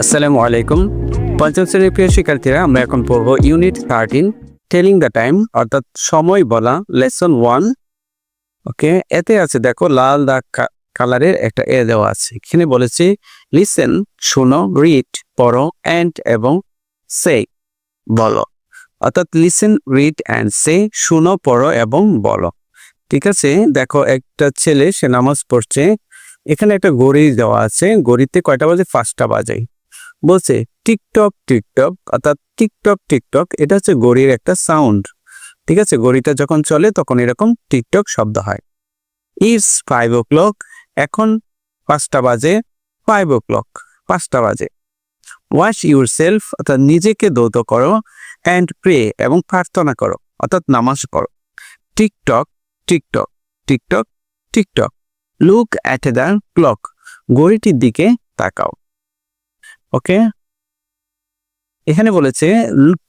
আসসালামু আলাইকুম। পঞ্চম শ্রেণির প্রিয় শিক্ষার্থীরা, আমরা এখন পড়ব unit thirteen telling the time অর্থাৎ সময় বলা লেসন ওয়ান ওকে এতে আছে, দেখো, লাল দাগ কালারের একটা এ দেওয়া আছে। এখানে বলেছে লিসেন শুনো রিড পড়ো অ্যান্ড এবং সে বলো। অর্থাৎ লিসেন রিড অ্যান্ড সে শুনো, পড়ো এবং বলো। ঠিক আছে, দেখো, একটা ছেলে সে নামাজ পড়ছে এখানে একটা গড়ি দেওয়া আছে গড়িতে কয়টা বাজে? পাঁচটা বাজে। বলছে, টিকটক টিকটক, অর্থাৎ টিকটক টিকটক, এটা হচ্ছে গড়ির একটা সাউন্ড। ঠিক আছে? গড়িটা যখন চলে, তখন এরকম টিকটক শব্দ হয়। ইটস ফাইভ ও ক্লক এখন পাঁচটা বাজে ফাইভ ও ক্লক পাঁচটা বাজে। ওয়াশ ইউর সেলফ অর্থাৎ নিজেকে দৌত করো অ্যান্ড প্রে এবং প্রার্থনা করো, অর্থাৎ নামাজ করো tick tock tick tock tick tock tick tock. Look at the clock ঘড়িটির দিকে তাকাও। ওকে এখানে বলেছে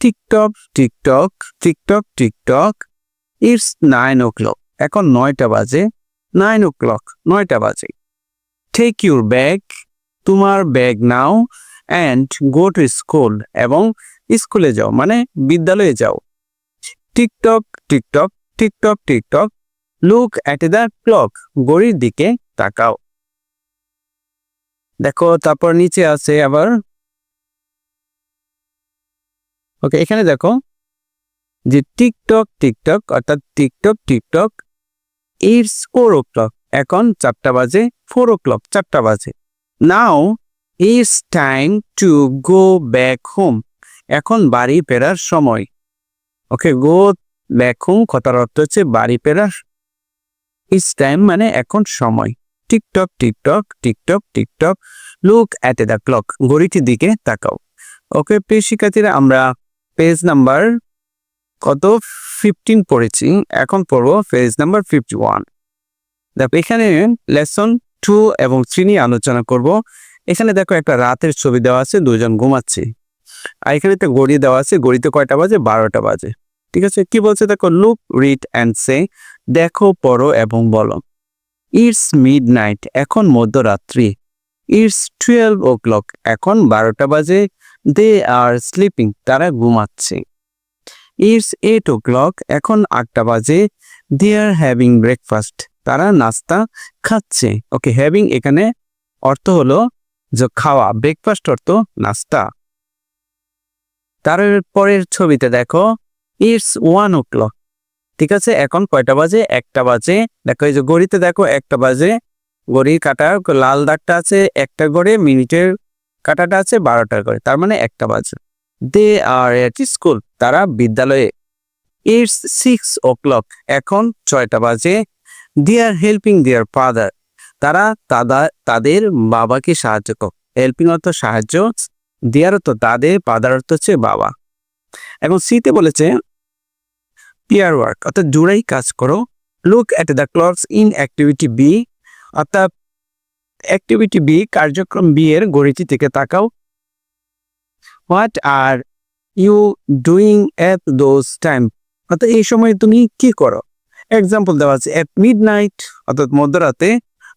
tick tock tick tock tick tock tick tock it's nine o'clock এখন নয়টা বাজে নাইন ও ক্লক নয়টা বাজে। টেক ইউর ব্যাগ তোমার ব্যাগ নাও অ্যান্ড গো টু স্কুল এবং স্কুলে যাও মানে বিদ্যালয়ে যাও। Tick tock tick tock tick tock tick tock look at the clock ঘড়ির দিকে তাকাও। দেখো, তারপর নিচে আছে আবার। ওকে এখানে দেখো যে টিকটক টিকটক, অর্থাৎ tick tock tick tock it's four o'clock এখন চারটা বাজে ফোর ও ক্লক চারটা বাজে। Now it's time to go back home এখন বাড়ি ফেরার সময়। ওকে গো ব্যাক হোম কথার অর্থ হচ্ছে বাড়ি ফেরার ইটস টাইম মানে এখন সময়। Tick tock tick tock tick tock tick tock. Look at a the clock ঘড়িটির দিকে তাকাও। ওকে প্রিয় শিক্ষার্থীরা, আমরা পেজ নাম্বার কত? ফিফটিন পড়েছি। এখন পড়ব পেজ নাম্বার ফিফটি ওয়ান দেখো, এখানে লেসন টু এবং থ্রি নিয়ে আলোচনা করব। এখানে দেখো, একটা রাতের ছবি দেওয়া আছে, দুজন ঘুমাচ্ছে। আর এখানে একটা ঘড়ি দেওয়া আছে গড়িতে কয়টা বাজে? বারোটা বাজে। ঠিক আছে? কি বলছে? দেখো লুক রিড অ্যান্ড সে দেখো, পড়ো এবং বলো। ইটস মিড নাইট এখন মধ্যরাত্রি। ইটস টুয়েলভ ও ক্লক এখন বারোটা বাজে। দে আর স্লিপিং তারা ঘুমাচ্ছে। ইটস এইট ও ক্লক এখন আটটা বাজে। দে আর হ্যাভিং ব্রেকফাস্ট তারা নাস্তা খাচ্ছে। ওকে হ্যাভিং এখানে অর্থ হলো যে খাওয়া ব্রেকফাস্ট অর্থ নাস্তা। তার পরের ছবিতে দেখো ইটস ওয়ান ও ক্লক ঠিক আছে? এখন কয়টা বাজে? একটা বাজে। দেখো, এই যে ঘড়িতে দেখো, একটা বাজে। ঘড়ির কাটা লাল দাগটা আছে, একটা করে মিনিটের কাটাটা আছে, বারোটার করে তার মানে একটা বাজে। দে আর এট স্কুল তারা বিদ্যালয়ে। ইটস সিক্স ও ক্লক এখন ছয়টা বাজে। দে আর হেল্পিং দেয়ার ফাদার তারা তাদা তাদের বাবাকে সাহায্য কর। হেল্পিং অর্থ সাহায্য। দেয়ার অর্থ তাদের ফাদার অর্থ হচ্ছে বাবা। এখন সিতে বলেছে পিয়ার ওয়ার্ক অর্থাৎ জোড়াই কাজ করো। Look at the clocks in activity B অর্থাৎ অ্যাক্টিভিটি বি কার্যক্রম বি এর গড়িটি থেকে তাকাও। What are you doing at those time অর্থাৎ এই সময় তুমি কি করো? এক্সাম্পল দেওয়া আছে এট মিড নাইট অর্থাৎ মধ্যরাতে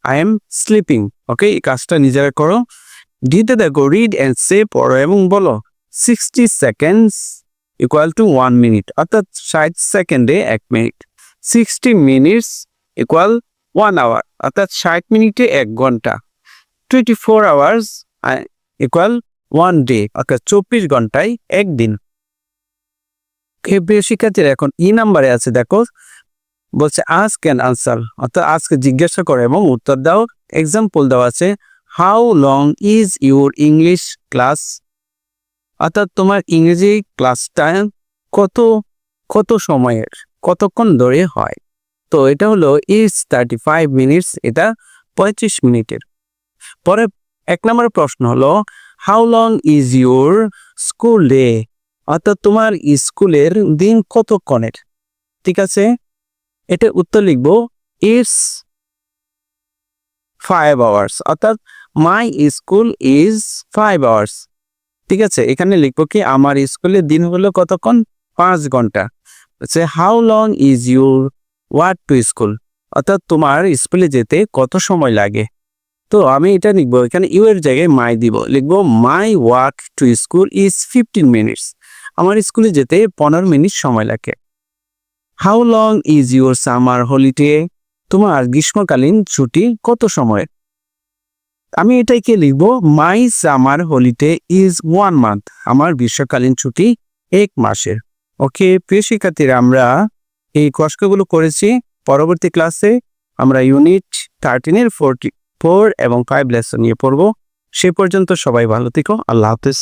আই এম স্লিপিং ওকে এই কাজটা নিজেরা করো। ডিতে দেখো রিড অ্যান্ড সে পড়ো এবং বলো sixty seconds equal to one minute অর্থাৎ ষাট সেকেন্ডে এক minute sixty minutes equal one hour অর্থাৎ ষাট মিনিটে এক ঘণ্টা। Twenty four hours equal one day অর্থাৎ চব্বিশ ঘন্টায় একদিন প্রিয় শিক্ষার্থীরা, এখন ই নাম্বারে আছে, দেখো, বলছে আস্ক অ্যান্ড আনসার অর্থাৎ আজকে জিজ্ঞাসা করো এবং উত্তর দাও। এক্সাম্পল দেওয়া আছে how long is your English class অর্থাৎ তোমার ইংরেজি ক্লাসটা কত কত সময়ের, কতক্ষণ ধরে হয়? তো এটা হলো ইজ থার্টি ফাইভ মিনিটস এটা পঁয়ত্রিশ মিনিটের। পরে এক নম্বর প্রশ্ন হলো how long is your school day অর্থাৎ তোমার স্কুলের দিন কতক্ষণের? ঠিক আছে? এটা উত্তর লিখব, ইটস ফাইভ আওয়ার্স অর্থাৎ my school is five hours ঠিক আছে? এখানে লিখব কি, আমার স্কুলের দিন হলো কতক্ষণ? পাঁচ ঘণ্টা। হচ্ছে how long is your walk to school অর্থাৎ তোমার স্কুলে যেতে কত সময় লাগে? তো আমি এটা লিখব, এখানে ইউ এর জায়গায় মাই দিব। লিখব my walk to school is fifteen minutes আমার স্কুলে যেতে পনেরো মিনিট সময় লাগে। How long is your summer holiday তোমার গ্রীষ্মকালীন ছুটি কত সময়? আমি এটাইকে লিখব? My summer holiday is one month আমার গ্রীষ্মকালীন ছুটি এক মাসের। ওকে প্রিয় শিক্ষার্থীরা, আমরা এই কষ্টগুলো করেছি। পরবর্তী ক্লাসে আমরা ইউনিট থার্টিনের ফোরটি ফোর এবং ফাইভ লেসন নিয়ে পড়ব। সে পর্যন্ত সবাই ভালো থেকো। আল্লাহ হাফেজ।